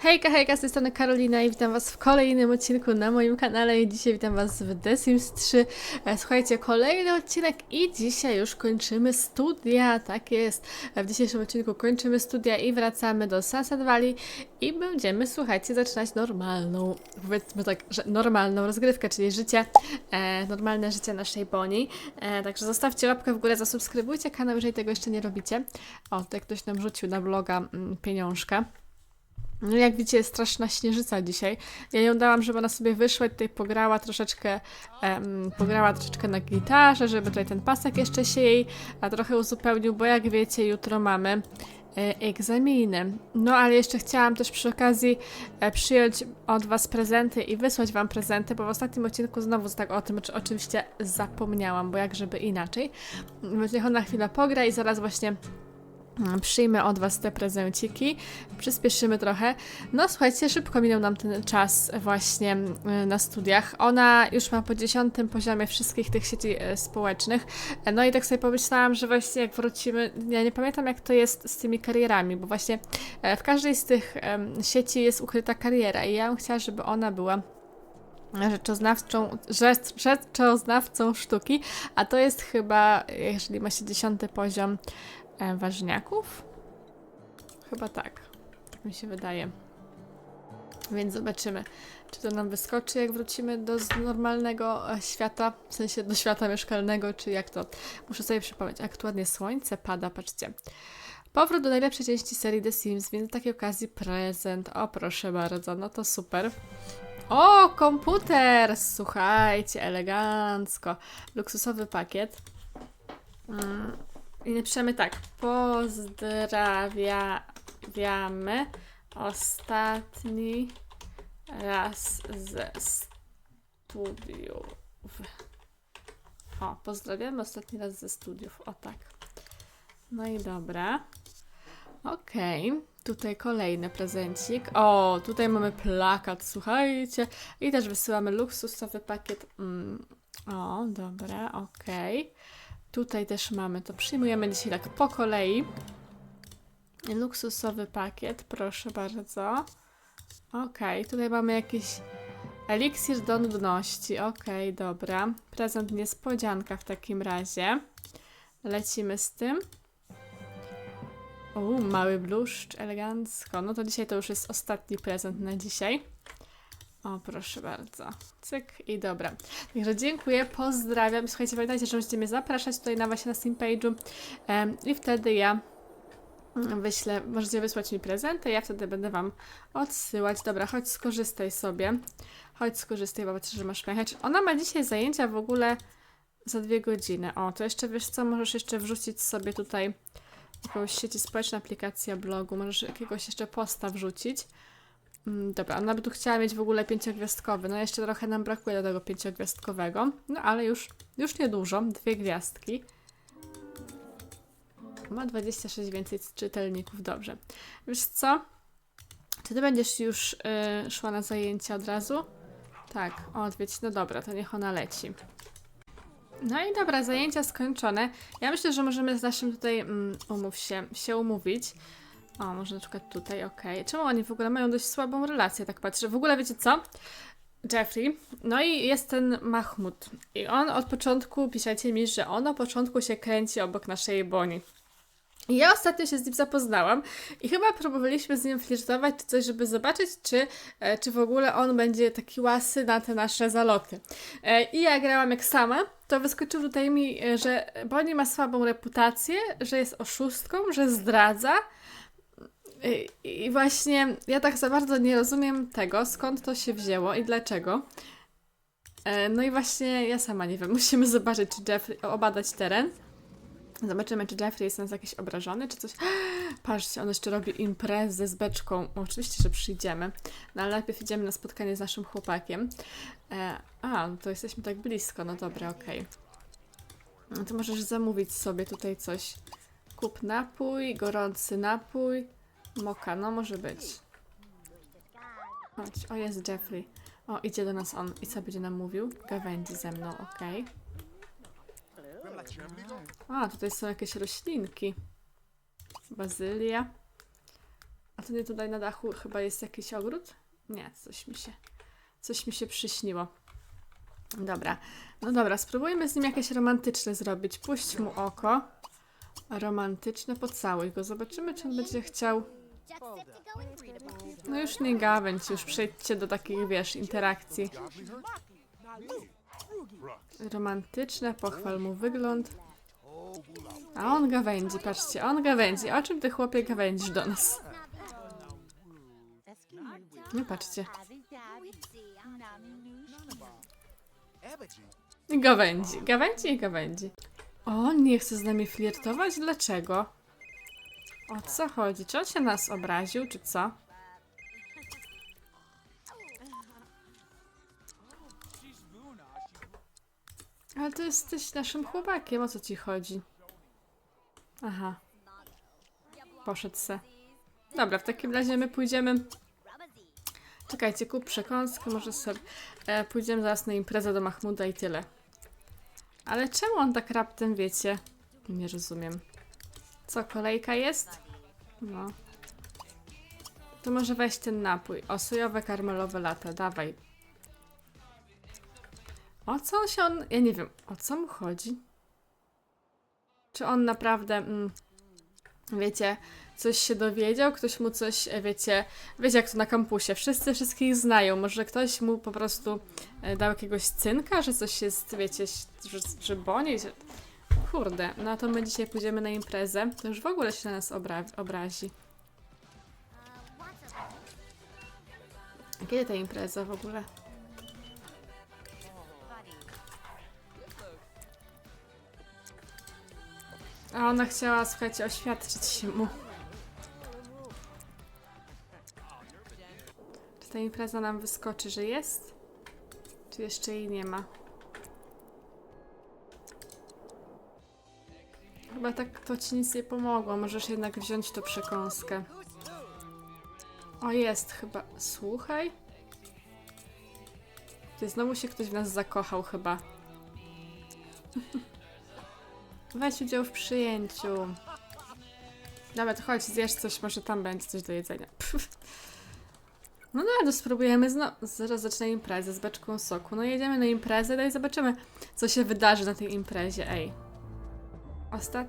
Hejka, hejka, z tej strony Karolina i witam Was w kolejnym odcinku na moim kanale i dzisiaj witam Was w The Sims 3. E, Słuchajcie, kolejny odcinek i dzisiaj już kończymy studia, tak jest. E, W dzisiejszym odcinku kończymy studia i wracamy do Sunset Valley i będziemy, słuchajcie, zaczynać normalną, powiedzmy tak, że normalną rozgrywkę, czyli życie, e, normalne życie naszej Boni. E, także zostawcie łapkę w górę, zasubskrybujcie kanał, jeżeli tego jeszcze nie robicie. O, tutaj ktoś nam rzucił na bloga mm, pieniążka. No jak widzicie, jest straszna śnieżyca dzisiaj. Ja ją dałam, żeby ona sobie wyszła i tutaj pograła troszeczkę, em, pograła troszeczkę na gitarze, żeby tutaj ten pasek jeszcze się jej a trochę uzupełnił, bo jak wiecie, jutro mamy e, egzaminy. No ale jeszcze chciałam też przy okazji e, przyjąć od Was prezenty i wysłać Wam prezenty, bo w ostatnim odcinku znowu tak o tym oczy- oczywiście zapomniałam, bo jak żeby inaczej. Więc niech ona chwilę pogra i zaraz właśnie Przyjmę od Was te prezenciki, przyspieszymy trochę. No słuchajcie, szybko minął nam ten czas właśnie y, na studiach. Ona już ma po dziesiątym poziomie wszystkich tych sieci y, społecznych. No i tak sobie pomyślałam, że właśnie jak wrócimy, ja nie pamiętam jak to jest z tymi karierami, bo właśnie e, w każdej z tych sieci jest ukryta kariera i ja bym chciała, żeby ona była rzeczoznawczą, rzecz, rzeczoznawcą sztuki, a to jest chyba, jeżeli ma się dziesiąty poziom e, ważniaków? Chyba tak. Tak mi się wydaje. Więc zobaczymy, czy to nam wyskoczy, jak wrócimy do normalnego e, świata, w sensie do świata mieszkalnego, czy jak to. Muszę sobie przypomnieć. Aktualnie słońce pada, patrzcie. Powrót do najlepszej części serii The Sims, więc z takiej okazji prezent. O, proszę bardzo, no to super. O, komputer! Słuchajcie, elegancko. Luksusowy pakiet. Mm, I napiszemy tak. Pozdrawiamy ostatni raz ze studiów. O, pozdrawiamy ostatni raz ze studiów. O tak. No i dobra. Okej, tutaj kolejny prezencik. O, tutaj mamy plakat, słuchajcie. I też wysyłamy luksusowy pakiet. Mm. O, dobra, okej. Tutaj też mamy to. Przyjmujemy dzisiaj tak po kolei. Luksusowy pakiet, proszę bardzo. Okej, tutaj mamy jakiś eliksir do nudności. Okej, dobra. Prezent niespodzianka w takim razie. Lecimy z tym. O, mały bluszcz, elegancko. No to dzisiaj to już jest ostatni prezent na dzisiaj. O, proszę bardzo. Cyk i dobra. Także dziękuję, pozdrawiam. Słuchajcie, pamiętajcie, że możecie mnie zapraszać tutaj na właśnie na Steam Page'u em, i wtedy ja wyślę, możecie wysłać mi prezenty, ja wtedy będę Wam odsyłać. Dobra, chodź skorzystaj sobie. Chodź skorzystaj, bo patrzę, że masz pojechać. Ona ma dzisiaj zajęcia w ogóle za dwie godziny. O, to jeszcze wiesz co, możesz jeszcze wrzucić sobie tutaj jakąś sieci społecznej, aplikacja blogu, możesz jakiegoś jeszcze posta wrzucić. Mm, Dobra, ona by tu chciała mieć w ogóle pięciogwiazdkowy. No jeszcze trochę nam brakuje do tego pięciogwiazdkowego. No ale już, już niedużo, dwie gwiazdki. Ma 26 więcej czytelników, dobrze. Wiesz co? Czy ty będziesz już y, szła na zajęcia od razu? Tak, odwiedź. No dobra, to niech ona leci. No i dobra, zajęcia skończone. Ja myślę, że możemy z naszym tutaj, mm, umów się, się umówić. O, może na przykład tutaj, okej. Czemu oni w ogóle mają dość słabą relację, tak patrzę. W ogóle wiecie co? Jeffrey, no i jest ten Mahmud. I on od początku, piszecie mi, że on od początku się kręci obok naszej Boni. I ja ostatnio się z nim zapoznałam i chyba próbowaliśmy z nim flirtować czy coś, żeby zobaczyć, czy, e, czy w ogóle on będzie taki łasy na te nasze zaloty. E, I ja grałam jak sama, to wyskoczył tutaj mi, e, że Bonnie ma słabą reputację, że jest oszustką, że zdradza. I, właśnie ja tak za bardzo nie rozumiem tego, skąd to się wzięło i dlaczego. E, No i właśnie ja sama nie wiem, musimy zobaczyć, czy Jeffrey, obadać teren. Zobaczymy, czy Jeffrey jest nas jakiś obrażony, czy coś. Patrzcie, on jeszcze robi imprezę z beczką. O, oczywiście, że przyjdziemy. No ale najpierw idziemy na spotkanie z naszym chłopakiem. E, a, no to jesteśmy tak blisko. No dobra, okej. No to możesz zamówić sobie tutaj coś. Kup napój, gorący napój. Moka, no może być. Chodź, o jest Jeffrey. O, idzie do nas on. I co będzie nam mówił? Gawędzi ze mną, okej. A, tutaj są jakieś roślinki. Bazylia. A to nie tutaj na dachu chyba jest jakiś ogród? Nie, coś mi się, coś mi się przyśniło. Dobra, no dobra, spróbujmy z nim jakieś romantyczne zrobić. Puść mu oko. Romantyczne, pocałuj go. Zobaczymy, czy on będzie chciał. No już nie gawędź, już przejdźcie do takich, wiesz, interakcji. Romantyczne, pochwal mu wygląd. A on gawędzi, patrzcie, on gawędzi. O czym ty chłopie gawędzisz do nas? Nie patrzcie. Gawędzi, gawędzi i gawędzi. O, on nie chce z nami flirtować? Dlaczego? O co chodzi? Czy on się nas obraził, czy co? Ale ty jesteś naszym chłopakiem, o co ci chodzi? Aha. Poszedł se. Dobra, w takim razie my pójdziemy... Czekajcie, kup przekąskę, może sobie... E, pójdziemy zaraz na imprezę do Mahmuda i tyle. Ale czemu on tak raptem, wiecie? Nie rozumiem. Co, kolejka jest? No. To może weź ten napój. O, sojowe, karmelowe lata. Dawaj. O co się on... Ja nie wiem, o co mu chodzi? Czy on naprawdę... Mm, wiecie, coś się dowiedział? Ktoś mu coś, e, wiecie... Wiecie, jak to na kampusie. Wszyscy wszystkich znają. Może ktoś mu po prostu e, dał jakiegoś cynka, że coś jest, wiecie, że, że boni, że... Kurde, no to my dzisiaj pójdziemy na imprezę. To już w ogóle się na nas obra obrazi. A Kiedy ta impreza w ogóle? A ona chciała, słuchajcie, oświadczyć się mu. Czy ta impreza nam wyskoczy, że jest? Czy jeszcze jej nie ma? Chyba tak to ci nic nie pomogło. Możesz jednak wziąć tą przekąskę. O, jest chyba. Słuchaj. Ty znowu się ktoś w nas zakochał chyba. Weź udział w przyjęciu. To chodź, zjesz coś, może tam będzie coś do jedzenia. No dobra, to spróbujemy znowu. Zaraz zacznę imprezę z beczką soku. No jedziemy na imprezę, no i zobaczymy, co się wydarzy na tej imprezie. Ej. Ostat...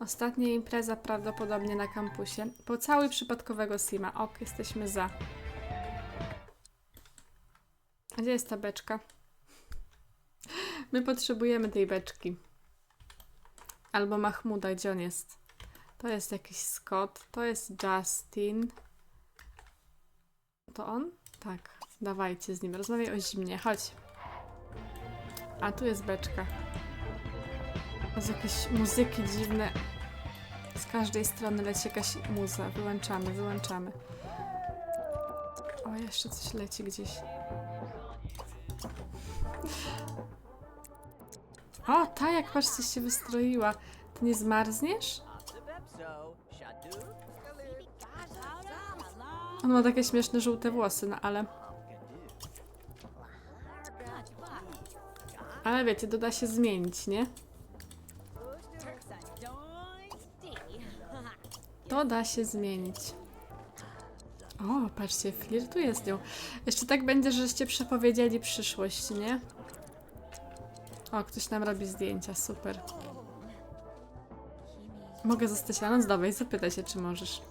Ostatnia impreza prawdopodobnie na kampusie. Pocałuj przypadkowego Sima. Ok, jesteśmy za. Gdzie jest ta beczka? My potrzebujemy tej beczki. Albo Mahmuda, gdzie on jest? To jest jakiś Scott, to jest Justin. To on? Tak, dawajcie z nim. Rozmawiaj o zimnie, chodź. A tu jest beczka. Z jakieś muzyki dziwne. Z każdej strony leci jakaś muza. Wyłączamy, wyłączamy. O, jeszcze coś leci gdzieś. O, ta jak patrzcie się wystroiła. Ty nie zmarzniesz? On ma takie śmieszne żółte włosy, no ale... Ale wiecie, to da się zmienić, nie? To da się zmienić. O, patrzcie, flirtuje z nią. Jeszcze tak będzie, żeście przepowiedzieli przyszłość, nie? O, ktoś nam robi zdjęcia, super. Mogę zostać na noc? Dawaj, zapytaj się, czy możesz.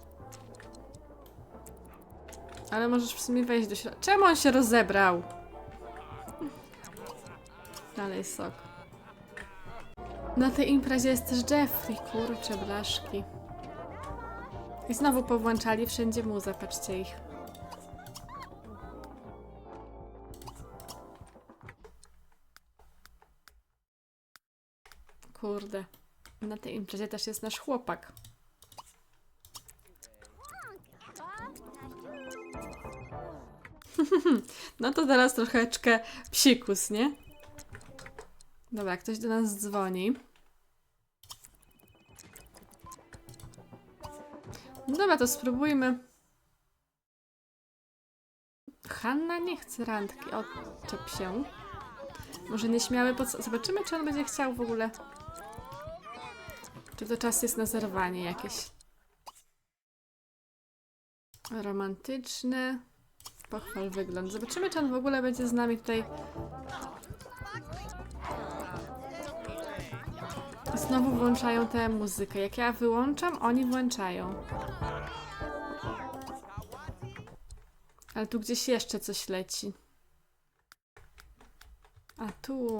Ale możesz w sumie wejść do środka. Czemu on się rozebrał? Dalej sok. Na tej imprezie jest też Jeffrey, kurcze blaszki. I znowu powłączali wszędzie muzę, patrzcie ich. Kurde. Na tej imprezie też jest nasz chłopak. No to teraz troszeczkę psikus, nie? Dobra, ktoś do nas dzwoni. Dobra, to spróbujmy. Hanna nie chce randki. Odczep się. Może nieśmiały pod... Zobaczymy, czy on będzie chciał w ogóle. Czy to czas jest na zerwanie jakieś. Romantyczny. Pochwal wygląd. Zobaczymy, czy on w ogóle będzie z nami tutaj. Znowu włączają tę muzykę. Jak ja wyłączam, oni włączają. Ale tu gdzieś jeszcze coś leci. A tu.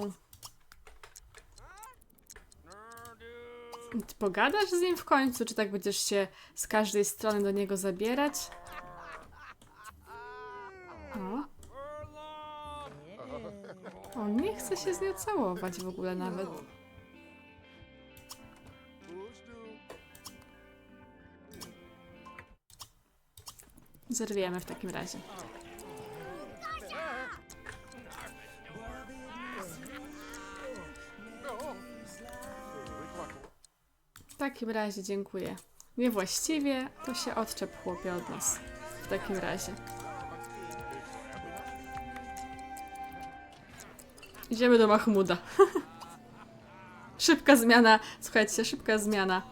Ty pogadasz z nim w końcu, czy tak będziesz się z każdej strony do niego zabierać? O. On nie chce się z nią całować w ogóle nawet. Zerwiemy w takim razie. W takim razie dziękuję. Niewłaściwie, to się odczep chłopie od nas. W takim razie. Idziemy do Mahmuda. szybka zmiana. Słuchajcie, szybka zmiana.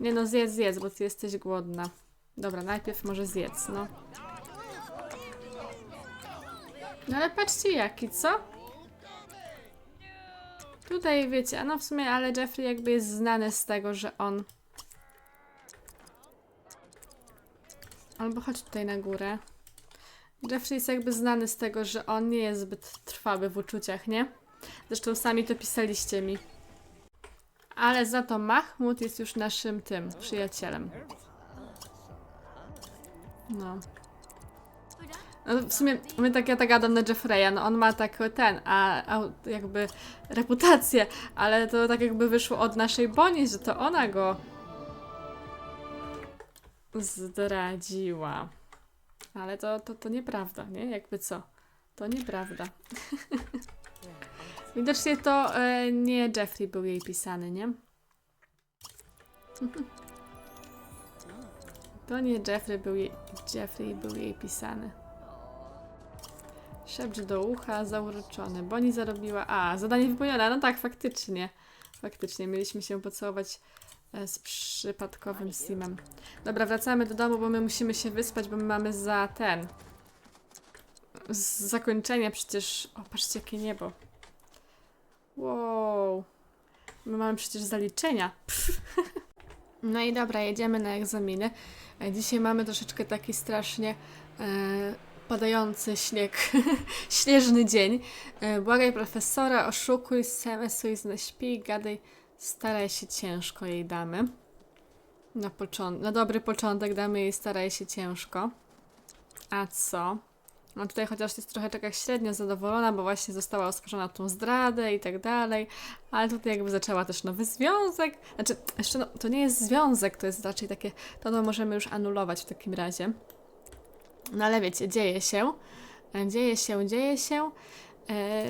Nie no, zjedz, zjedz, bo ty jesteś głodna. Dobra, najpierw może zjedz, no. No ale patrzcie jaki, co? Tutaj wiecie, a no w sumie, ale Jeffrey jakby jest znany z tego, że on... Albo chodź tutaj na górę. Jeffrey jest jakby znany z tego, że on nie jest zbyt trwały w uczuciach, nie? Zresztą sami to pisaliście mi. Ale za to Mahmud jest już naszym tym, przyjacielem. No. No w sumie my tak, ja tak gadam na Jeffreya, no on ma tak ten, a, a jakby reputację, ale to tak jakby wyszło od naszej Boni, że to ona go zdradziła. Ale to, to, to nieprawda, nie? Jakby co? To nieprawda. Widocznie to e, nie Jeffrey był jej pisany, nie? To nie Jeffrey był jej, Jeffrey był jej pisany. Szepcz do ucha, zauroczony. Boni zarobiła. A, zadanie wypełnione. No tak, faktycznie. Faktycznie, mieliśmy się pocałować e, z przypadkowym Simem. Dobra, wracamy do domu, bo my musimy się wyspać, bo my mamy za ten. Z zakończenia przecież. O, patrzcie, jakie niebo. Wow. My mamy przecież zaliczenia. Pff. No i dobra, jedziemy na egzaminy. E, Dzisiaj mamy troszeczkę taki strasznie e, padający śnieg, śnieżny dzień. E, błagaj profesora, oszukuj, semesuj, śpi, gadaj, staraj się ciężko jej damy. Na, począ- na dobry początek damy jej staraj się ciężko. A co? No tutaj chociaż jest trochę taka średnio zadowolona, bo właśnie została oskarżona o tą zdradę i tak dalej, ale tutaj jakby zaczęła też nowy związek. Znaczy, jeszcze no, to nie jest związek, to jest raczej takie, to no możemy już anulować w takim razie. No ale wiecie, dzieje się, dzieje się, dzieje się. E,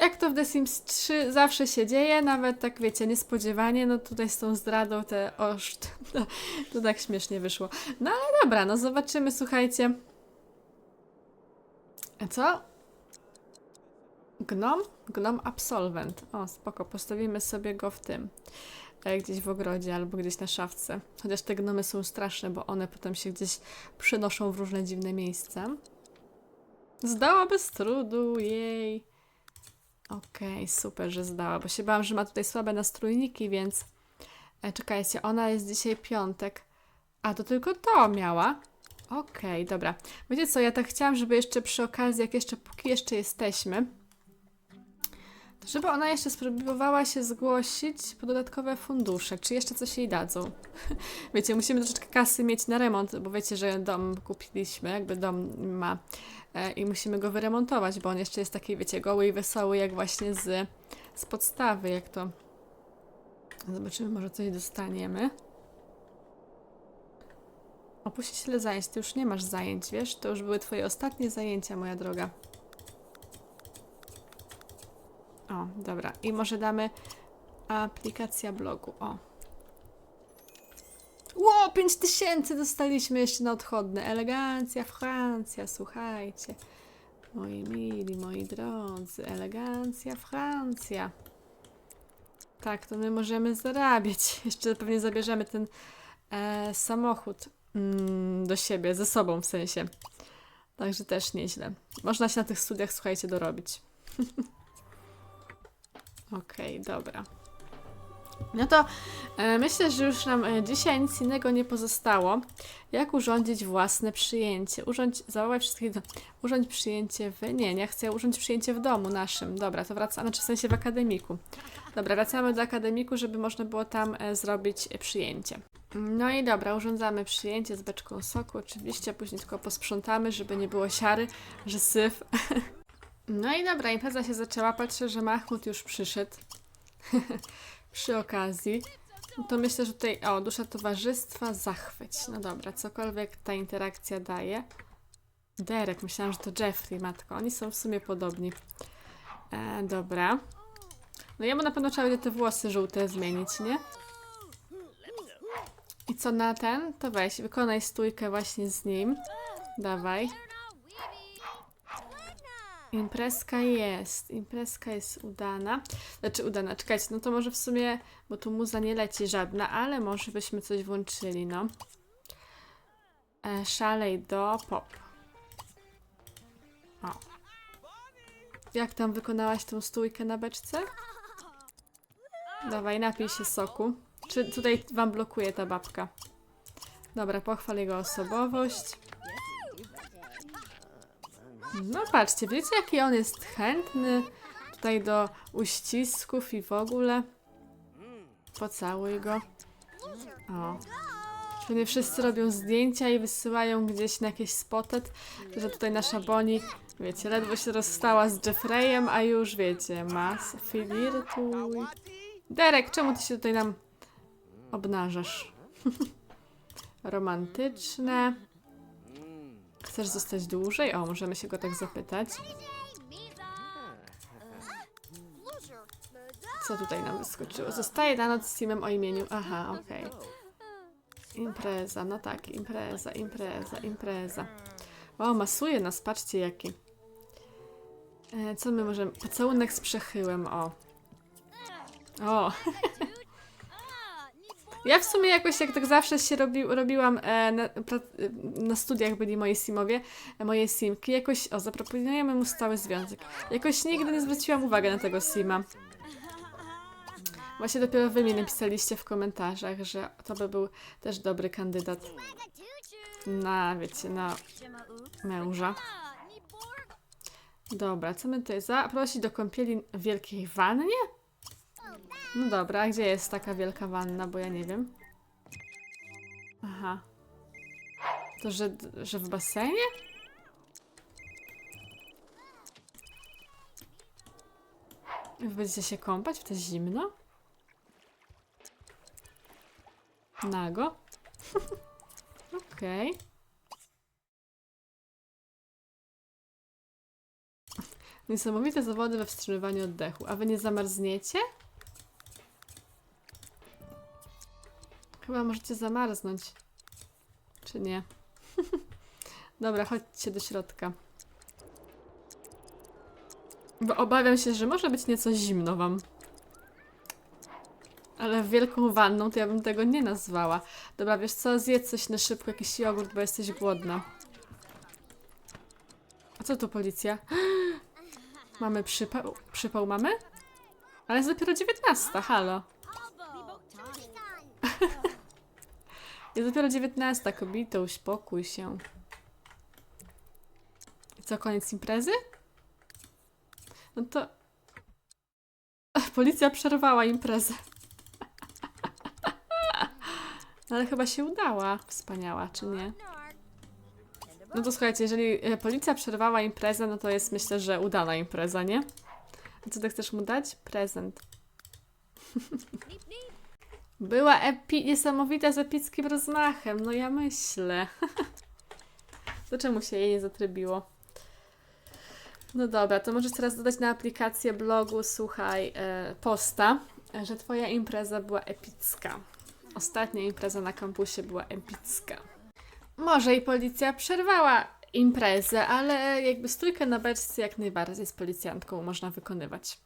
jak to w The Sims 3 zawsze się dzieje, nawet tak wiecie, niespodziewanie, no tutaj z tą zdradą te oszt, no, to tak śmiesznie wyszło. No ale dobra, no zobaczymy, słuchajcie. Co? Gnom? Gnom Absolvent. O, spoko, postawimy sobie go w tym. e, Gdzieś w ogrodzie albo gdzieś na szafce. Chociaż te gnomy są straszne, bo one potem się gdzieś przenoszą w różne dziwne miejsca. Zdała bez trudu, jej. Okej, super, że zdała, bo się bałam, że ma tutaj słabe nastrójniki, więc... E, czekajcie, ona jest dzisiaj piątek. A, to tylko to miała? Okej, dobra. Wiecie co, ja tak chciałam, żeby jeszcze przy okazji, jak jeszcze, póki jeszcze jesteśmy, to żeby ona jeszcze spróbowała się zgłosić po dodatkowe fundusze. Czy jeszcze coś jej dadzą? wiecie, musimy troszeczkę kasy mieć na remont, bo wiecie, że dom kupiliśmy, jakby dom ma e, i musimy go wyremontować, bo on jeszcze jest taki, wiecie, goły i wesoły, jak właśnie z, z podstawy, jak to... Zobaczymy, może coś dostaniemy. Opuścić tyle zajęć. Ty już nie masz zajęć, wiesz? To już były twoje ostatnie zajęcia, moja droga. O, dobra. I może damy aplikacja blogu. O. Ło, 5000 dostaliśmy jeszcze na odchodne. Elegancja, Francja, słuchajcie. Moi mili, moi drodzy, elegancja, Francja. Tak, to my możemy zarabiać. Jeszcze pewnie zabierzemy ten e, samochód mm, do siebie, ze sobą w sensie. Także też nieźle. Można się na tych studiach, słuchajcie, dorobić. Okej, dobra. No to e, myślę, że już nam e, dzisiaj nic innego nie pozostało, jak urządzić własne przyjęcie. Urządź, zawołaj wszystkich. Urządź przyjęcie w... Nie, nie chcę urządzić przyjęcie w domu naszym. Dobra, to wracamy, znaczy w sensie w akademiku. Dobra, wracamy do akademiku, żeby można było tam e, zrobić przyjęcie. No i dobra, urządzamy przyjęcie z beczką soku, oczywiście, później tylko posprzątamy, żeby nie było siary, że syf. No i dobra, impreza się zaczęła, patrzę, że Mahmud już przyszedł. Przy okazji. To myślę, że tutaj, o, dusza towarzystwa, zachwyć. No dobra, cokolwiek ta interakcja daje. Derek, myślałam, że to Jeffrey, matko. Oni są w sumie podobni. E, dobra. No jemu na pewno trzeba będzie te włosy żółte zmienić, nie? I co na ten? To weź, wykonaj stójkę właśnie z nim. Dawaj. Imprezka jest, imprezka jest udana. Znaczy udana, czekajcie, no to może w sumie, bo tu muza nie leci żadna, ale może byśmy coś włączyli, no. E, szalej do pop. O. Jak tam wykonałaś tą stójkę na beczce? Dawaj, napij się soku. Czy tutaj wam blokuje ta babka? Dobra, pochwal jego osobowość. No patrzcie, wiecie jaki on jest chętny tutaj do uścisków i w ogóle. Pocałuj go. O. Pewnie wszyscy robią zdjęcia i wysyłają gdzieś na jakieś spotet, że tutaj nasza Bonnie, wiecie, ledwo się rozstała z Jeffreyem, a już wiecie, mas, filirtuj. Derek, czemu ty się tutaj nam obnażasz? Romantyczne. Chcesz zostać dłużej? O, możemy się go tak zapytać. Co tutaj nam wyskoczyło? Zostaje na noc z teamem o imieniu. Aha, okej. Impreza, no tak, impreza, impreza, impreza. O, masuje nas, patrzcie jaki. E, co my możemy... Pocałunek z przechyłem, o. O. Ja w sumie jakoś jak tak zawsze się robi, robiłam e, na, pra, na studiach byli moi simowie, e, moje simki, jakoś, o, zaproponujemy mu stały związek. Jakoś nigdy nie zwróciłam uwagi na tego sima. Właśnie dopiero wy mi napisaliście w komentarzach, że to by był też dobry kandydat na, wiecie, na męża. Dobra, co my tutaj zaprosić do kąpieli w wielkiej wannie? No dobra, gdzie jest taka wielka wanna, bo ja nie wiem. Aha. To, że, że w basenie? Wy będziecie się kąpać w te zimno? Nago? Okej. Niesamowite zawody we wstrzymywaniu oddechu. A wy nie zamarzniecie? Chyba możecie zamarznąć. Czy nie? Dobra, chodźcie do środka. Bo obawiam się, że może być nieco zimno wam. Ale wielką wanną to ja bym tego nie nazwała. Dobra, wiesz co? Zjedz coś na szybko, jakiś jogurt, bo jesteś głodna. A co tu policja? Mamy przypał. Przypał mamy? Ale jest dopiero 19, halo. Jest dopiero 19, kobito, uspokój się. I co, koniec imprezy? No to... Policja przerwała imprezę. Ale chyba się udała. Wspaniała, czy nie? No to słuchajcie, jeżeli e, policja przerwała imprezę, no to jest myślę, że udana impreza, nie? A co ty chcesz mu dać? Prezent. Była epi niesamowita z epickim rozmachem, no ja myślę. to czemu się jej nie zatrybiło? No dobra, to możesz teraz dodać na aplikację blogu, słuchaj, e, posta, że twoja impreza była epicka. Ostatnia impreza na kampusie była epicka. Może i policja przerwała imprezę, ale jakby stójkę na beczce jak najbardziej z policjantką można wykonywać.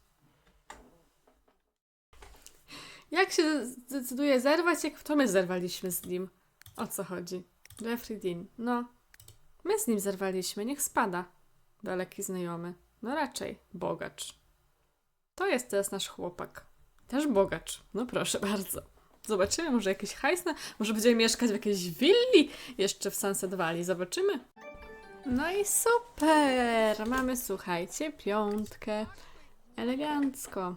Jak się zdecyduje zerwać, jak to my zerwaliśmy z nim? O co chodzi? Jeffrey Dean. No. My z nim zerwaliśmy, niech spada. Daleki znajomy. No raczej, bogacz. To jest teraz nasz chłopak. Też bogacz. No proszę bardzo. Zobaczymy, może jakiś hajs na... Może będziemy mieszkać w jakiejś willi jeszcze w Sunset Valley. Zobaczymy. No i super! Mamy, słuchajcie, piątkę. Elegancko.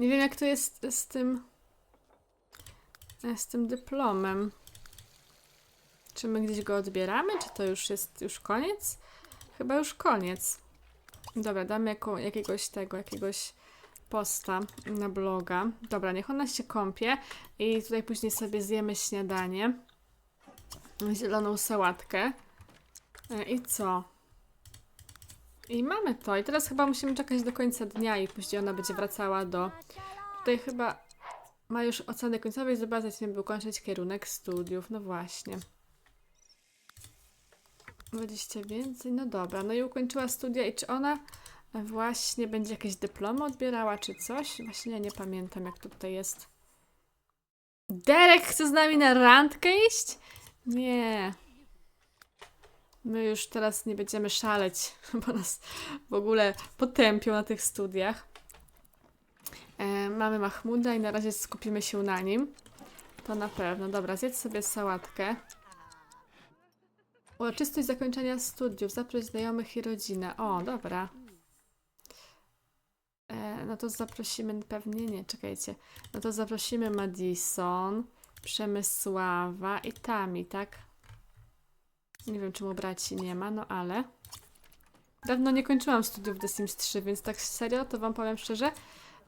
Nie wiem, jak to jest z tym... z tym dyplomem. Czy my gdzieś go odbieramy? Czy to już jest już koniec? Chyba już koniec. Dobra, damy jako, jakiegoś tego, jakiegoś posta na bloga. Dobra, niech ona się kąpie i tutaj później sobie zjemy śniadanie. Zieloną sałatkę. E, I co? I mamy to. I teraz chyba musimy czekać do końca dnia i później ona będzie wracała do... Tutaj chyba ma już oceny końcowej, zobaczyć, by ukończyć kierunek studiów. No właśnie. 20 więcej, no dobra. No i ukończyła studia i czy ona właśnie będzie jakieś dyplomy odbierała, czy coś? Właśnie ja nie pamiętam, jak to tutaj jest. Derek chce z nami na randkę iść? Nie. My już teraz nie będziemy szaleć, bo nas w ogóle potępią na tych studiach. E, mamy Mahmuda i na razie skupimy się na nim. To na pewno. Dobra, zjedz sobie sałatkę. Uroczystość zakończenia studiów. Zaproś znajomych i rodzinę. O, dobra. E, no to zaprosimy pewnie, nie, czekajcie. No to zaprosimy Madison, Przemysława i Tami, tak? Nie wiem, czemu braci nie ma, no ale... Dawno nie kończyłam studiów The Sims 3, więc tak serio, to wam powiem szczerze,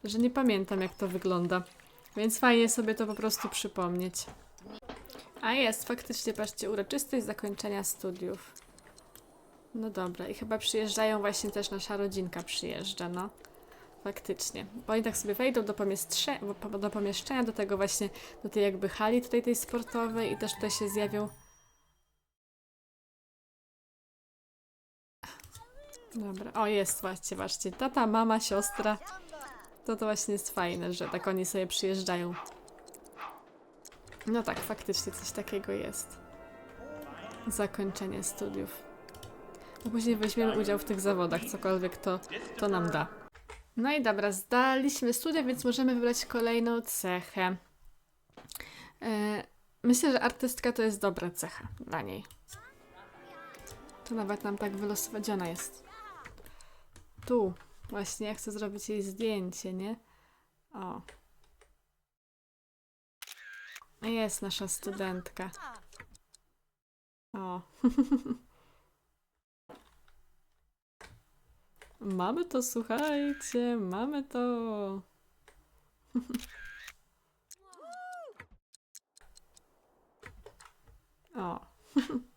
że nie pamiętam, jak to wygląda. Więc fajnie sobie to po prostu przypomnieć. A jest, faktycznie, patrzcie, uroczystość zakończenia studiów. No dobra, i chyba przyjeżdżają właśnie też nasza rodzinka przyjeżdża, no. Faktycznie. Bo oni tak sobie wejdą do, do pomieszczenia, do tego właśnie, do tej jakby hali tutaj tej sportowej i też tutaj się zjawią. Dobra, o jest właśnie, właśnie, tata, mama, siostra. To to właśnie jest fajne, że tak oni sobie przyjeżdżają. No tak, faktycznie coś takiego jest. Zakończenie studiów. A później weźmiemy udział w tych zawodach, cokolwiek to, to nam da. No i dobra, zdaliśmy studia, więc możemy wybrać kolejną cechę. E, myślę, że artystka to jest dobra cecha dla niej. To nawet nam tak wylosować, ona jest. Tu. Właśnie, ja chcę zrobić jej zdjęcie, nie? O. Jest nasza studentka. O. mamy to, słuchajcie, mamy to. o.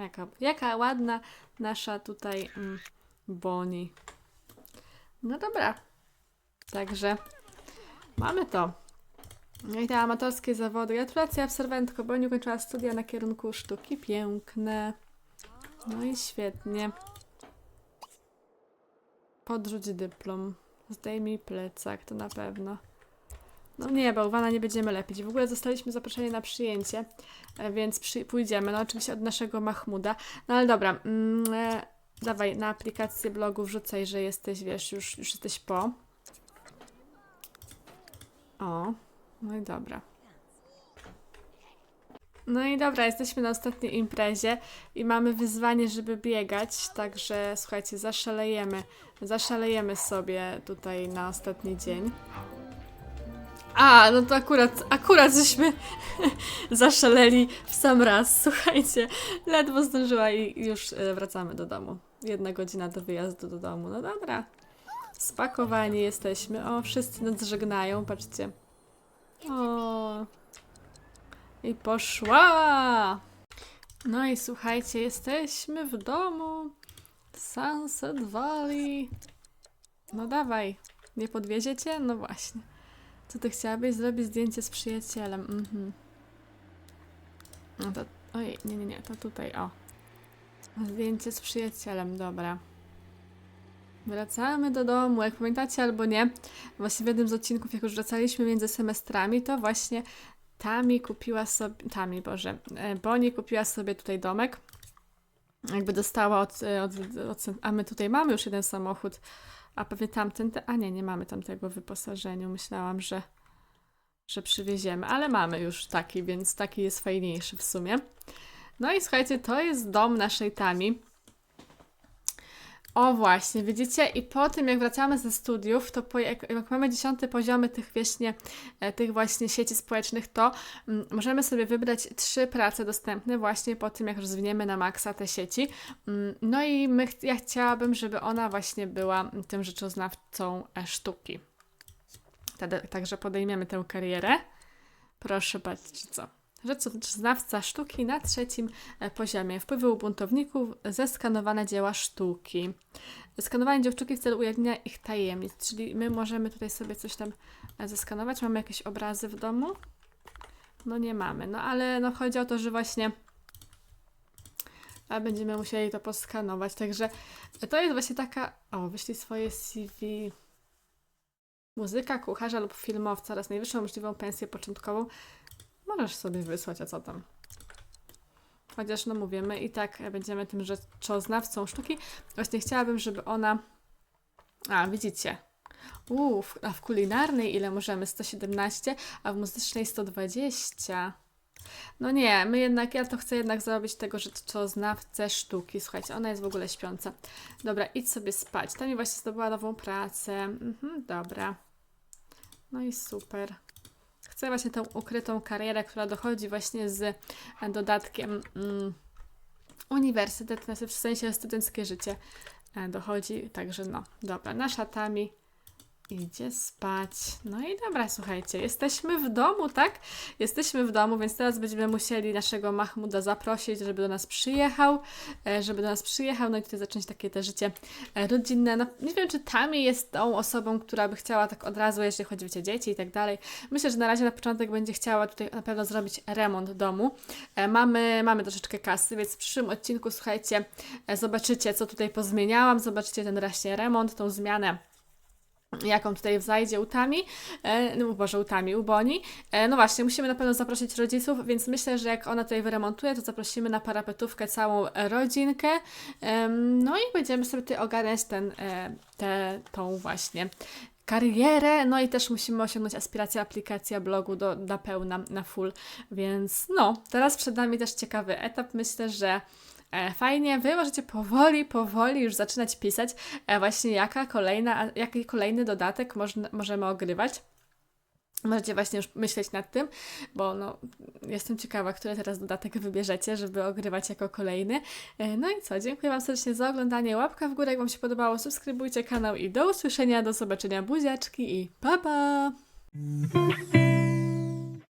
Jaka, jaka ładna nasza tutaj mm, Boni. No dobra. Także mamy to. No i te amatorskie zawody. Gratulacje absolwentko, bo nie ukończyła studia na kierunku sztuki. Piękne. No i świetnie. Podrzuć dyplom. Zdejmij plecak, to na pewno. No nie, bałwana nie będziemy lepić. W ogóle zostaliśmy zaproszeni na przyjęcie, e, więc przy, pójdziemy. No oczywiście od naszego Mahmuda. No ale dobra. Mm, e, dawaj, na aplikację blogu wrzucaj, że jesteś, wiesz, już, już jesteś po. O, no i dobra. No i dobra, jesteśmy na ostatniej imprezie i mamy wyzwanie, żeby biegać, także słuchajcie, zaszalejemy, zaszalejemy sobie tutaj na ostatni dzień. A, no to akurat, akurat żeśmy zaszaleli w sam raz, słuchajcie, ledwo zdążyła i już e, wracamy do domu. Jedna godzina do wyjazdu do domu, no dobra. Spakowani jesteśmy, o, wszyscy nas żegnają, patrzcie. O, i poszła! No i słuchajcie, jesteśmy w domu. Sunset Valley. No dawaj, nie podwieziecie? No właśnie. Co ty chciałabyś zrobić zdjęcie z przyjacielem? Mhm. No to, nie, nie, nie, to tutaj, o. Zdjęcie z przyjacielem, dobra. Wracamy do domu, jak pamiętacie albo nie. Właśnie w jednym z odcinków, jak już wracaliśmy między semestrami, to właśnie Tami kupiła sobie, Tami, Boże, e, Bonnie kupiła sobie tutaj domek. Jakby dostała od, e, od, od, a my tutaj mamy już jeden samochód, a pewnie tamten, te, a nie, nie mamy tamtego w wyposażeniu. Myślałam, że, że przywieziemy, ale mamy już taki, więc taki jest fajniejszy w sumie. No i słuchajcie, to jest dom naszej Tami. O właśnie, widzicie? I po tym, jak wracamy ze studiów, to po, jak, jak mamy dziesiąte poziomy tych właśnie, e, tych właśnie sieci społecznych, to mm, możemy sobie wybrać trzy prace dostępne właśnie po tym, jak rozwiniemy na maksa te sieci. Mm, no i my, ja chciałabym, żeby ona właśnie była tym rzeczoznawcą e, sztuki. Także podejmiemy tę karierę. Proszę patrzcie co. Rzeczoznawca sztuki na trzecim e, poziomie. Wpływy u buntowników, zeskanowane dzieła sztuki. Skanowanie dzieł sztuki w celu ujawnienia ich tajemnic, czyli my możemy tutaj sobie coś tam e, zeskanować. Mamy jakieś obrazy w domu? No nie mamy, no ale no chodzi o to, że właśnie a będziemy musieli to poskanować, także to jest właśnie taka, o, wyślij swoje CV muzyka, kucharza lub filmowca oraz najwyższą możliwą pensję początkową możesz sobie wysłać, a co tam. Chociaż no mówię, my i tak będziemy tym rzeczoznawcą sztuki. Właśnie chciałabym, żeby ona... A, widzicie. W- a w kulinarnej ile możemy? 117, a w muzycznej 120. No nie, my jednak, ja to chcę jednak zrobić tego rzeczoznawcę sztuki. Słuchajcie, ona jest w ogóle śpiąca. Dobra, idź sobie spać. Ta mi właśnie zdobyła nową pracę. Mhm, dobra. No i super. Chcę właśnie tą ukrytą karierę, która dochodzi właśnie z e, dodatkiem mm, uniwersytet, znaczy w sensie studenckie życie e, dochodzi. Także no, dobra, nasza Tami idzie spać. No i dobra, słuchajcie, jesteśmy w domu, tak? Jesteśmy w domu, więc teraz będziemy musieli naszego Mahmuda zaprosić, żeby do nas przyjechał, e, żeby do nas przyjechał, no i tutaj zacząć takie te życie e, rodzinne. No, nie wiem, czy Tami jest tą osobą, która by chciała tak od razu, jeżeli chodzi o dzieci i tak dalej. Myślę, że na razie na początek będzie chciała tutaj na pewno zrobić remont domu. E, Mamy, mamy troszeczkę kasy, więc w przyszłym odcinku, słuchajcie, zobaczycie, co tutaj pozmieniałam, zobaczycie ten właśnie remont, tą zmianę jaką tutaj wzajdzie u Tami, e, no Boże, u Tami, u Boni. E, no właśnie, musimy na pewno zaprosić rodziców, więc myślę, że jak ona tutaj wyremontuje, to zaprosimy na parapetówkę całą rodzinkę, no i będziemy sobie tutaj ogarniać ten, e, te, tą właśnie karierę, no i też musimy osiągnąć aspirację aplikacja blogu do, na pełna, na full, więc no, teraz przed nami też ciekawy etap, myślę, że Fajnie, wy możecie powoli, powoli już zaczynać pisać e, właśnie jaka kolejna, jaki kolejny dodatek możemy ogrywać. Możecie właśnie już myśleć nad tym, bo no, jestem ciekawa, który teraz dodatek wybierzecie, żeby ogrywać jako kolejny. E, No i co, dziękuję Wam serdecznie za oglądanie. Łapka w górę, jak Wam się podobało, subskrybujcie kanał i do usłyszenia, do zobaczenia buziaczki i pa pa!